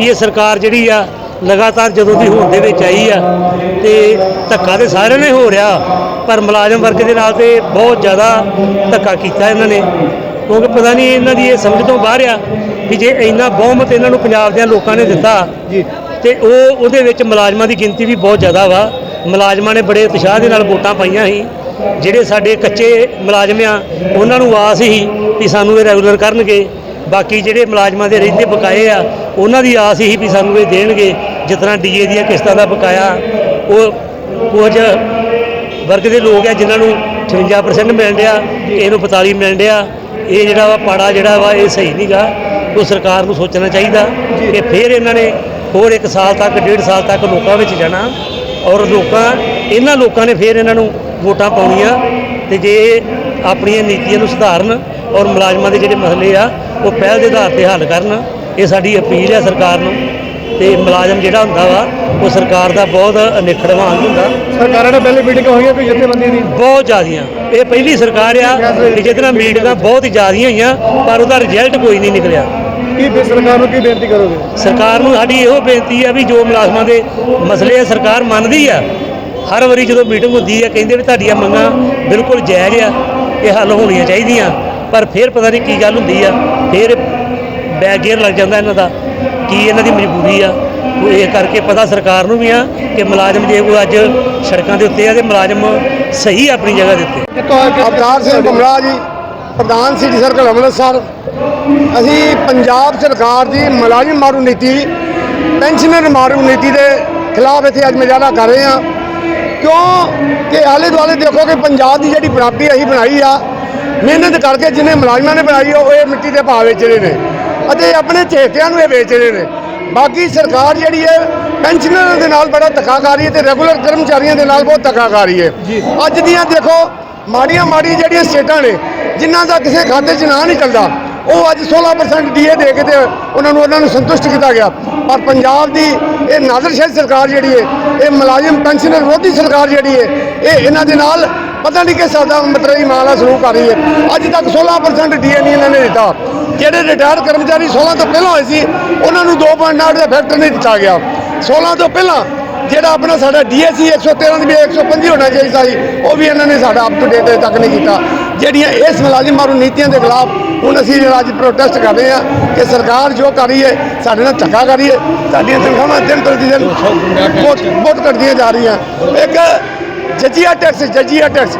ਇਹ ਸਰਕਾਰ ਜਿਹੜੀ ਆ ਲਗਾਤਾਰ ਜਦੋਂ ਦੀ ਹੋਂਦ ਦੇ ਵਿੱਚ ਆਈ ਆ ਤੇ ਧੱਕਾ ਤੇ ਸਾਰਿਆਂ ਨੇ ਹੋ ਰਿਹਾ ਪਰ ਮੁਲਾਜ਼ਮ ਵਰਗ ਦੇ ਨਾਲ ਤੇ ਬਹੁਤ ਜ਼ਿਆਦਾ ਧੱਕਾ ਕੀਤਾ ਇਹਨਾਂ ਨੇ। ਕਿਉਂਕਿ ਪਤਾ ਨਹੀਂ ਇਹਨਾਂ ਦੀ ਇਹ ਸਮਝ ਤੋਂ ਬਾਹਰ ਆ ਵੀ ਜੇ ਇੰਨਾ ਬਹੁਮਤ ਇਹਨਾਂ ਨੂੰ ਪੰਜਾਬ ਦੇ ਲੋਕਾਂ ਨੇ ਦਿੱਤਾ ਜੀ। ਤੇ ਉਹ ਉਹਦੇ ਵਿੱਚ ਮੁਲਾਜ਼ਮਾਂ ਦੀ ਗਿਣਤੀ ਵੀ ਬਹੁਤ ਜ਼ਿਆਦਾ ਵਾ। ਮੁਲਾਜ਼ਮਾਂ ਨੇ ਬੜੇ ਉਤਸ਼ਾਹ ਦੇ ਨਾਲ ਵੋਟਾਂ ਪਾਈਆਂ ਸੀ। ਜਿਹੜੇ ਸਾਡੇ ਕੱਚੇ ਮੁਲਾਜ਼ਮ ਆ ਉਹਨਾਂ ਨੂੰ ਆਸ ਸੀ ਵੀ ਸਾਨੂੰ ਇਹ ਰੈਗੂਲਰ ਕਰਨਗੇ। ਬਾਕੀ ਜਿਹੜੇ ਮੁਲਾਜ਼ਮਾਂ ਦੇ ਰਹਿੰਦੇ ਬਕਾਏ ਆ, ਉਹਨਾਂ ਦੀ ਆਸ ਹੀ ਵੀ ਸਾਨੂੰ ਇਹ ਦੇਣਗੇ, ਜਿਸ ਤਰ੍ਹਾਂ ਡੀਏ ਦੀਆਂ ਕਿਸ਼ਤਾਂ ਦਾ ਬਕਾਇਆ। ਉਹ ਕੁਝ ਵਰਗ ਦੇ ਲੋਕ ਆ ਜਿਨ੍ਹਾਂ ਨੂੰ 56% ਮਿਲ ਰਿਹਾ, ਇਹਨੂੰ 42 ਮਿਲ ਰਿਹਾ। ਇਹ ਜਿਹੜਾ ਵਾ ਪਾੜਾ ਜਿਹੜਾ ਵਾ, ਇਹ ਸਹੀ ਨਹੀਂਗਾ ਉਹ ਸਰਕਾਰ ਨੂੰ ਸੋਚਣਾ ਚਾਹੀਦਾ ਕਿ ਫਿਰ ਇਹਨਾਂ ਨੇ ਹੋਰ ਇੱਕ ਸਾਲ ਤੱਕ, ਡੇਢ ਸਾਲ ਤੱਕ ਲੋਕਾਂ ਵਿੱਚ ਜਾਣਾ ਔਰ ਲੋਕਾਂ, ਇਹਨਾਂ ਲੋਕਾਂ ਨੇ ਫਿਰ ਇਹਨਾਂ ਨੂੰ ਵੋਟਾਂ ਪਾਉਣੀਆਂ ਤੇ ਜੇ ਆਪਣੀਆਂ ਨੀਤੀਆਂ ਨੂੰ ਸੁਧਾਰਨ ਔਰ ਮੁਲਾਜ਼ਮਾਂ ਦੇ ਜਿਹੜੇ ਮਸਲੇ ਆ ਉਹ ਪਹਿਲ ਦੇ ਆਧਾਰ ਤੇ ਹੱਲ ਕਰਨ। ਇਹ ਸਾਡੀ ਅਪੀਲ ਹੈ ਸਰਕਾਰ ਨੂੰ। ਤੇ ਮੁਲਾਜ਼ਮ ਜਿਹੜਾ ਹੁੰਦਾ ਵਾ ਉਹ ਸਰਕਾਰ ਦਾ ਬਹੁਤ ਅਨਿਖੜਵਾਨ ਹੁੰਦਾ। ਸਰਕਾਰਾਂ ਨਾਲ ਪਹਿਲੇ ਮੀਟਿੰਗ ਹੋਈਆਂ ਕੋਈ ਜਥੇਬੰਦੀ ਦੀ? ਬਹੁਤ ਜ਼ਿਆਦੀਆਂ। ਇਹ ਪਹਿਲੀ ਸਰਕਾਰ ਆ ਕਿ ਜਿਹਦੇ ਨਾਲ ਮੀਟਿੰਗਾਂ ਬਹੁਤ ਹੀ ਜ਼ਿਆਦੀਆਂ ਹੋਈਆਂ ਪਰ ਉਹਦਾ ਰਿਜ਼ਲਟ ਕੋਈ ਨਹੀਂ ਨਿਕਲਿਆ। ਕੀ ਫਿਰ ਸਰਕਾਰ ਨੂੰ ਕੀ ਬੇਨਤੀ ਕਰੋਗੇ? ਸਰਕਾਰ ਨੂੰ ਸਾਡੀ ਇਹੋ ਬੇਨਤੀ ਆ ਵੀ ਜੋ ਮੁਲਾਜ਼ਮਾਂ ਦੇ ਮਸਲੇ ਆ ਸਰਕਾਰ ਮੰਨਦੀ ਆ। ਹਰ ਵਾਰੀ ਜਦੋਂ ਮੀਟਿੰਗ ਹੁੰਦੀ ਆ ਕਹਿੰਦੇ ਵੀ ਤੁਹਾਡੀਆਂ ਮੰਗਾਂ ਬਿਲਕੁਲ ਜਾਇਜ਼ ਆ ਇਹ ਹੱਲ ਹੋਣੀਆਂ ਚਾਹੀਦੀਆਂ। ਪਰ ਫਿਰ ਪਤਾ ਨਹੀਂ ਕੀ ਗੱਲ ਹੁੰਦੀ ਆ ਫਿਰ ਬੈਕ ਗੇਅਰ ਲੱਗ ਜਾਂਦਾ ਇਹਨਾਂ ਦਾ ਕੀ ਇਹਨਾਂ ਦੀ ਮਜਬੂਰੀ ਆ। ਉਹ ਇਹ ਕਰਕੇ ਪਤਾ ਸਰਕਾਰ ਨੂੰ ਵੀ ਆ ਕਿ ਮੁਲਾਜ਼ਮ ਜੇ ਕੋਈ ਅੱਜ ਸੜਕਾਂ ਦੇ ਉੱਤੇ ਆ ਤੇ ਮੁਲਾਜ਼ਮ ਸਹੀ ਆਪਣੀ ਜਗ੍ਹਾ ਦੇ ਉੱਤੇ। ਅਵਤਾਰ ਸਿੰਘ ਬਮਰਾ ਜੀ ਪ੍ਰਧਾਨ ਸਿਟੀ ਸਰਕਲ ਅੰਮ੍ਰਿਤਸਰ ਅਸੀਂ ਪੰਜਾਬ ਸਰਕਾਰ ਦੀ ਮੁਲਾਜ਼ਮ ਮਾਰੂ ਨੀਤੀ ਪੈਨਸ਼ਨਰ ਮਾਰੂ ਨੀਤੀ ਦੇ ਖਿਲਾਫ ਇੱਥੇ ਅੱਜ ਮੁਜ਼ਾਹਰਾ ਕਰ ਰਹੇ ਹਾਂ। ਕਿਉਂ ਕਿ ਆਲੇ ਦੁਆਲੇ ਦੇਖੋ ਕਿ ਪੰਜਾਬ ਦੀ ਜਿਹੜੀ ਪ੍ਰਾਪਤੀ ਅਸੀਂ ਬਣਾਈ ਆ ਮਿਹਨਤ ਕਰਕੇ ਜਿਹਨੇ ਮੁਲਾਜ਼ਮਾਂ ਨੇ ਬਣਾਈ ਉਹ ਇਹ ਮਿੱਟੀ ਦੇ ਭਾਅ ਵੇਚ ਰਹੇ ਨੇ। ਅਤੇ ਆਪਣੇ ਚਹੇਤਿਆਂ ਨੂੰ ਇਹ ਵੇਚ ਰਹੇ ਨੇ। ਬਾਕੀ ਸਰਕਾਰ ਜਿਹੜੀ ਹੈ ਪੈਨਸ਼ਨਰਾਂ ਦੇ ਨਾਲ ਬੜਾ ਧੱਕਾ ਕਰ ਰਹੀ ਹੈ ਤੇ ਰੈਗੂਲਰ ਕਰਮਚਾਰੀਆਂ ਦੇ ਨਾਲ ਬਹੁਤ ਧੱਕਾ ਕਰ ਰਹੀ ਹੈ। ਅੱਜ ਦੀਆਂ ਦੇਖੋ ਮਾੜੀਆਂ ਮਾੜੀਆਂ ਜਿਹੜੀਆਂ ਸਟੇਟਾਂ ਨੇ ਜਿਨ੍ਹਾਂ ਦਾ ਕਿਸੇ ਖਾਤੇ 'ਚ ਨਾਂ ਨਹੀਂ ਚੱਲਦਾ ਉਹ ਅੱਜ 16% ਡੀਏ ਦੇ ਕੇ ਤੇ ਉਹਨਾਂ ਨੂੰ ਉਹਨਾਂ ਨੂੰ ਸੰਤੁਸ਼ਟ ਕੀਤਾ ਗਿਆ। ਪਰ ਪੰਜਾਬ ਦੀ ਇਹ ਨਾਜ਼ਰਸ਼ਾਹੀ ਸਰਕਾਰ ਜਿਹੜੀ ਹੈ ਇਹ ਮੁਲਾਜ਼ਮ ਪੈਨਸ਼ਨਰ ਵਿਰੋਧੀ ਸਰਕਾਰ ਜਿਹੜੀ ਹੈ ਇਹ ਇਹਨਾਂ ਦੇ ਨਾਲ ਪਤਾ ਨਹੀਂ ਹਿਸਾਬ ਦਾ ਮਤਰਈ ਮਾਲਾ ਸਲੂਕ ਕਰ ਰਹੀ ਹੈ। ਅੱਜ ਤੱਕ 16% ਡੀਏ ਨਹੀਂ ਇਹਨਾਂ ਨੇ ਦਿੱਤਾ। ਜਿਹੜੇ ਰਿਟਾਇਰ ਕਰਮਚਾਰੀ 16 ਤੋਂ ਪਹਿਲਾਂ ਹੋਏ ਸੀ ਉਹਨਾਂ ਨੂੰ 2.8 ਦਾ ਫੈਕਟਰ ਨਹੀਂ ਦਿੱਤਾ ਗਿਆ। 16 ਤੋਂ ਪਹਿਲਾਂ ਜਿਹੜਾ ਆਪਣਾ ਸਾਡਾ ਡੀਏਸੀ 113 ਦੀ ਵੀ 125 ਹੋਣਾ ਚਾਹੀਦਾ ਸੀ ਉਹ ਵੀ ਇਹਨਾਂ ਨੇ ਸਾਡਾ ਅਪ ਟੂ ਡੇਟ ਤੱਕ ਨਹੀਂ ਕੀਤਾ। ਜਿਹੜੀਆਂ ਇਸ ਮੁਲਾਜ਼ਮ ਮਾਰੂ ਨੀਤੀਆਂ ਦੇ ਖਿਲਾਫ ਹੁਣ ਅਸੀਂ ਜਿਹੜਾ ਅੱਜ ਪ੍ਰੋਟੈਸਟ ਕਰ ਰਹੇ ਹਾਂ ਕਿ ਸਰਕਾਰ ਜੋ ਕਰ ਰਹੀ ਹੈ ਸਾਡੇ ਨਾਲ ਧੱਕਾ ਕਰ ਰਹੀ ਹੈ। ਸਾਡੀਆਂ ਤਨਖਾਹਾਂ ਦਿਨ ਪ੍ਰਤੀ ਦਿਨ ਬਹੁਤ ਬਹੁਤ ਘਟਦੀਆਂ ਜਾ ਰਹੀਆਂ। ਇੱਕ ਜੱਜੀਆ ਟੈਕਸ ਜੱਜੀਆ ਟੈਕਸ।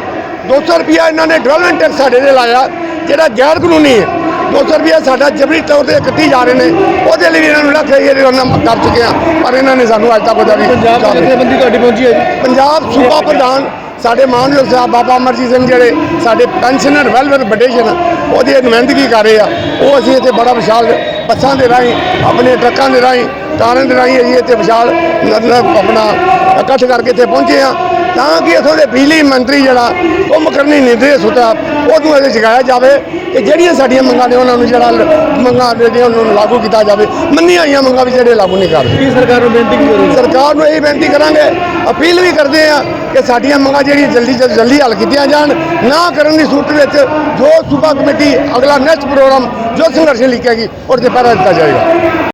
200 ਰੁਪਿਆ ਇਹਨਾਂ ਨੇ ਡਿਵੈਲਪਮੈਂਟ ਟੈਕਸ ਸਾਡੇ ਤੇ ਲਾਇਆ ਜਿਹੜਾ ਗੈਰ ਕਾਨੂੰਨੀ ਹੈ। 200 ਰੁਪਿਆ ਸਾਡਾ ਜਬਰੀ ਤੌਰ ਤੇ ਕੱਟੀ ਜਾ ਰਹੇ ਨੇ। ਉਹਦੇ ਲਈ ਵੀ ਇਹਨਾਂ ਨੂੰ ਲੱਖ ਇਹ ਉਹਨਾਂ ਕਰ ਚੁੱਕੇ ਆ ਪਰ ਇਹਨਾਂ ਨੇ ਸਾਨੂੰ ਅੱਜ ਤੱਕ ਉਹਦਾ ਨਹੀਂ ਪੰਜਾਬ ਦੀ। ਜਥੇਬੰਦੀ ਤੁਹਾਡੀ ਪਹੁੰਚੀ ਹੈ ਜੀ। ਪੰਜਾਬ ਸੂਬਾ ਪ੍ਰਧਾਨ ਸਾਡੇ ਮਾਨਯੋਗ ਸਾਹਿਬ ਬਾਬਾ ਅਮਰਜੀਤ ਸਿੰਘ ਜਿਹੜੇ ਸਾਡੇ ਪੈਨਸ਼ਨਰ ਵੈਲਫੇਅਰ ਫੈਡਰੇਸ਼ਨ ਉਹਦੀ ਨੁਮਾਇੰਦਗੀ ਕਰ ਰਹੇ ਆ। ਉਹ ਅਸੀਂ ਇੱਥੇ ਬੜਾ ਵਿਸ਼ਾਲ ਬੱਸਾਂ ਦੇ ਰਾਹੀਂ ਆਪਣੇ ਟਰੱਕਾਂ ਦੇ ਰਾਹੀਂ ਕਾਰਾਂ ਦੇ ਰਾਹੀਂ ਅਸੀਂ ਇੱਥੇ ਵਿਸ਼ਾਲ ਮਤਲਬ ਆਪਣਾ ਇਕੱਠ ਕਰਕੇ ਇੱਥੇ ਪਹੁੰਚੇ ਆ ਤਾਂ ਕਿ ਇੱਥੋਂ ਦੇ ਬਿਜਲੀ ਮੰਤਰੀ ਜਿਹੜਾ ਕੁੰਭ ਕਰਨੀ ਨਿਰਦੇਸ਼ ਹੁੰਦਾ ਉਹਨੂੰ ਇਹਦੇ ਜਗਾਇਆ ਜਾਵੇ ਕਿ ਜਿਹੜੀਆਂ ਸਾਡੀਆਂ ਮੰਗਾਂ ਨੇ ਉਹਨਾਂ ਨੂੰ ਜਿਹੜਾ ਮੰਗਾਂ ਜਿਹੜੀਆਂ ਉਹਨਾਂ ਨੂੰ ਲਾਗੂ ਕੀਤਾ ਜਾਵੇ। ਮੰਨੀਆਂ ਹੋਈਆਂ ਮੰਗਾਂ ਵੀ ਜਿਹੜੇ ਲਾਗੂ ਨਹੀਂ ਕਰਦੇ ਕੀ ਸਰਕਾਰ ਨੂੰ ਬੇਨਤੀ ਕਰੋਗੇ? ਸਰਕਾਰ ਨੂੰ ਇਹ ਬੇਨਤੀ ਕਰਾਂਗੇ ਅਪੀਲ ਵੀ ਕਰਦੇ ਆ ਕਿ ਸਾਡੀਆਂ ਮੰਗਾਂ ਜਿਹੜੀਆਂ ਜਲਦੀ ਤੋਂ ਜਲਦੀ ਹੱਲ ਕੀਤੀਆਂ ਜਾਣ ਨਾ ਕਰਨ ਦੀ ਸੂਰਤ ਵਿੱਚ ਜੋ ਸੂਬਾ ਕਮੇਟੀ ਅਗਲਾ ਨੈਕਸਟ ਪ੍ਰੋਗਰਾਮ ਜੋ ਸੰਘਰਸ਼ ਲਿਖੇਗੀ ਉਹਦੇ ਤੇ ਪਹਿਰਾ ਦਿੱਤਾ ਜਾਏਗਾ।